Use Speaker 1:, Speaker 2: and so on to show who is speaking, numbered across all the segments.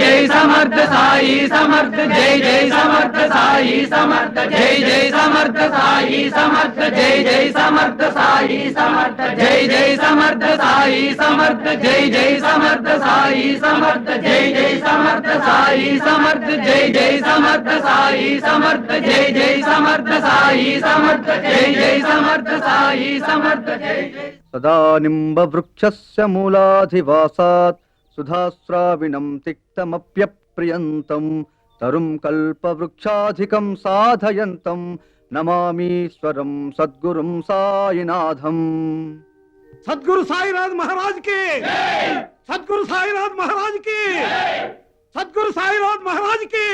Speaker 1: జై సమర్థ సాయి సమర్థ జై జై సమర్థ సాయి సమర్థ జై జై సమర్థ సాయి సమర్థ జై జై సమర్థ సాయి సమర్థ జై జై సమర్థ సాయి సమర్థ జై జై సమర్థ సాయి సమర్థ జై జై సమర్థ సాయి సమర్థ జై జై సమర్థ సాయి సమర్థ జై జై సమర్థ సాయి సమర్థ జై జై సమర్థ సాయి సమర్థ జై జై
Speaker 2: సదా నింబవృక్షస్య మూలాధివాసాత్ సుధాస్రావిణం తిక్తమప్యప్రియంతం తరుం కల్పవృక్షాధికం సాధయంతం నమామీశ్వరం సద్గురుం సాయినాథం.
Speaker 3: సద్గురు సాయినాథ్ మహారాజ్కి సద్గురు సాయినాథ్ మహారాజ్కి సద్గురు సాయినాథ్ మహారాజ్కి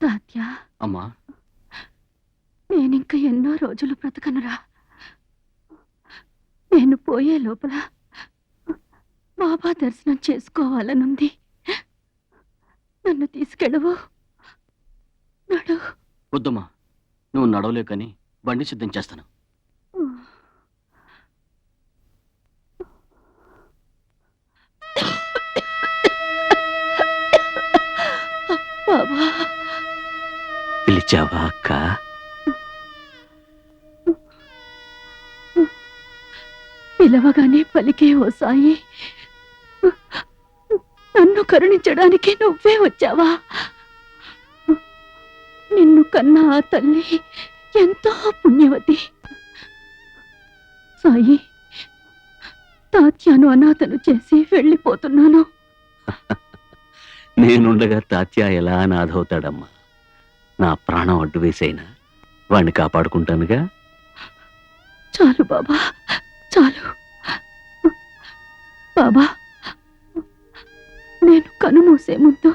Speaker 4: తాత్య!
Speaker 5: అమ్మా!
Speaker 4: నేనింక ఎన్నో రోజులు బ్రతకనురా. నేను పోయే లోపల బాబా దర్శనం చేసుకోవాలనుంది. నన్ను తీసుకెళ్ళవు? నడు.
Speaker 5: వద్దమ్మా నువ్వు నడవలేకని బండి సిద్ధం చేస్తాను.
Speaker 4: బాబా.
Speaker 5: పిలిచావా అక్క?
Speaker 4: పిలవగానే పలికే ఓ సాయి. నన్ను కరుణించడానికి నువ్వే వచ్చావా? నిన్ను కన్నా తల్లి ఎంతో పుణ్యవతి. సాయి తాత్యాను అనాథను చేసి వెళ్ళిపోతున్నాను.
Speaker 5: నేనుండగా తాత్య ఎలా అనాథవుతాడమ్మా? నా ప్రాణం అడ్డు వేసైనా? వాణ్ణి కాపాడుకుంటానుగా?
Speaker 4: చాలు బాబా చాలు. బాబా కనుమూసే ముందు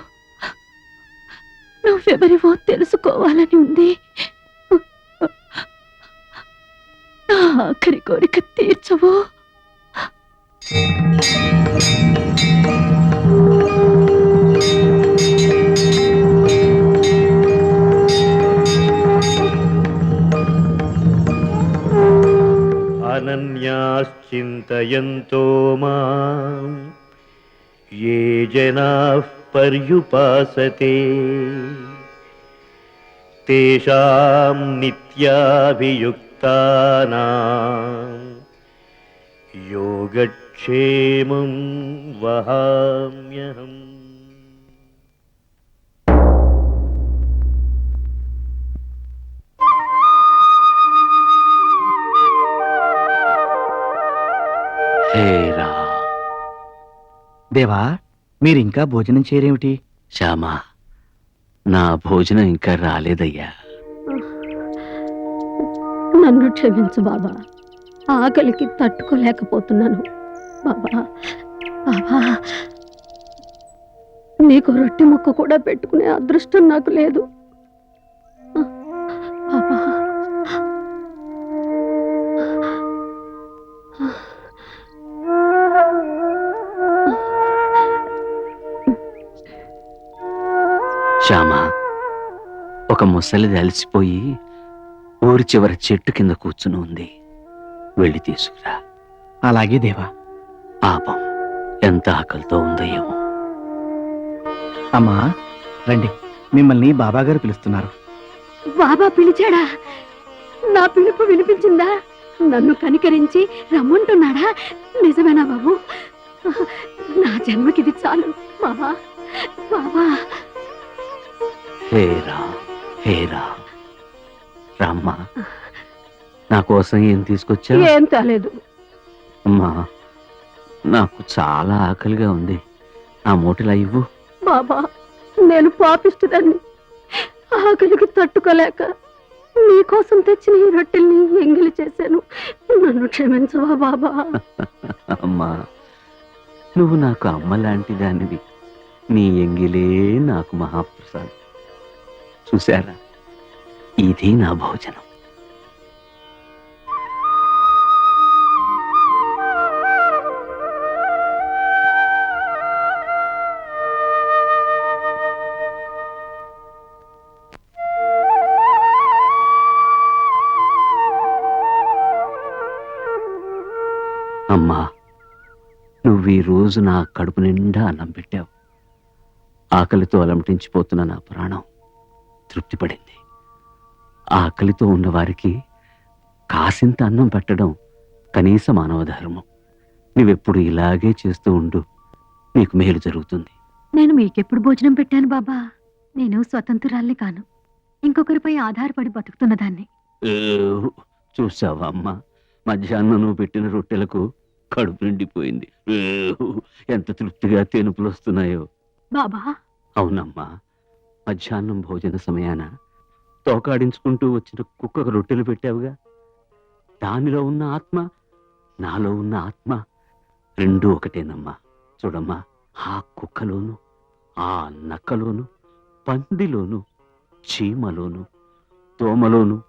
Speaker 4: నువ్వెవరివో తెలుసుకోవాలని ఉంది. నా ఆఖరి కోరిక తీర్చవు.
Speaker 3: అనన్యాశ్చింతయంతో మా ये जनाः पर्युपासते तेषां नित्याभियुक्तानां
Speaker 5: योगक्षेमं वहाम्यहम्
Speaker 6: దేవా మీరింకా భోజనం చేయరేమిటి?
Speaker 5: శ్యామా నా భోజనం ఇంకా రాలేదయ్యా.
Speaker 4: నన్ను క్షమించు బాబా. ఆకలికి తట్టుకోలేకపోతున్నాను. బాబా బాబా. నీకు రొట్టె ముక్క కూడా పెట్టుకునే అదృష్టం నాకు లేదు.
Speaker 5: శ్యామా ఒక ముసలిది అలసిపోయి ఊరి చివర చెట్టు కింద కూర్చుని ఉంది. వెళ్ళి తీసుకురా.
Speaker 6: అలాగే దేవా.
Speaker 5: పాపం ఎంత ఆకలితో ఉందో ఏమో.
Speaker 6: అమ్మా రండి. మిమ్మల్ని బాబాగారు పిలుస్తున్నారు.
Speaker 4: బాబా పిలిచాడా? నా పిలుపు వినిపించిందా? నన్ను కనికరించి రమ్మంటున్నాడా? నిజమేనా బాబు? నా జన్మకిది చాలు బాబా. బాబా.
Speaker 5: హేరా హేరా రామ్మా నా కోసం ఏం తీసుకొచ్చా
Speaker 4: ఏం కాలేదు
Speaker 5: అమ్మా నాకు చాలా ఆకలిగా ఉంది. ఆ మూటలా ఇవ్వు.
Speaker 4: బాబా నేను పాపిస్తుదాన్ని. ఆకలికి తట్టుకోలేక నీకోసం తెచ్చిన ఈ రొట్టెల్ని ఎంగిలి చేశాను. నన్ను క్షమించవా బాబా?
Speaker 5: అమ్మా నువ్వు నాకు అమ్మ లాంటి దానివి. నీ ఎంగిలే నాకు మహాప్రసాదం. చూశారా? ఇది నా భోజనం. అమ్మా నువ్వు ఈ రోజు నా కడుపు నిండా అన్నం పెట్టావు. ఆకలితో అలమటించిపోతున్న నా ప్రాణం. తృప్తిపడింది. ఆకలితో ఉన్న వారికి కాసింత అన్నం పెట్టడం కనీస మానవ ధర్మం నువ్వెప్పుడు ఇలాగే చేస్తూ ఉండు నీకు మేలు జరుగుతుంది.
Speaker 7: నేను మీకెప్పుడు భోజనం పెట్టాను బాబా? నేను స్వతంత్రాల్ని కాను. ఇంకొకరిపై ఆధారపడి బతుకుతున్నదాన్ని
Speaker 5: చూసావా అమ్మా? మధ్యాహ్నం నువ్వు పెట్టిన రొట్టెలకు కడుపు నిండిపోయింది. ఎంత తృప్తిగా తేనుపులు వస్తున్నాయో.
Speaker 7: బాబా?
Speaker 5: అవునమ్మా. మధ్యాహ్నం భోజన సమయాన తోకాడించుకుంటూ వచ్చిన కుక్కకు రొట్టెలు పెట్టావుగా. దానిలో ఉన్న ఆత్మ నాలో ఉన్న ఆత్మ రెండూ ఒకటేనమ్మా. చూడమ్మా ఆ కుక్కలోను ఆ నక్కలోను పందిలోను చీమలోను దోమలోను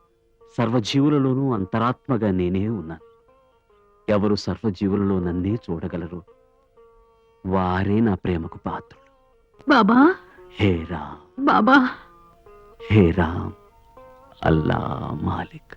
Speaker 5: సర్వజీవులలోనూ అంతరాత్మగా నేనే ఉన్నాను. ఎవరు సర్వజీవులలో నన్నే చూడగలరు? వారే నా ప్రేమకు పాత్రులు.
Speaker 7: బాబా!
Speaker 5: హే
Speaker 7: बाबा। हे राम अल्लाह मालिक।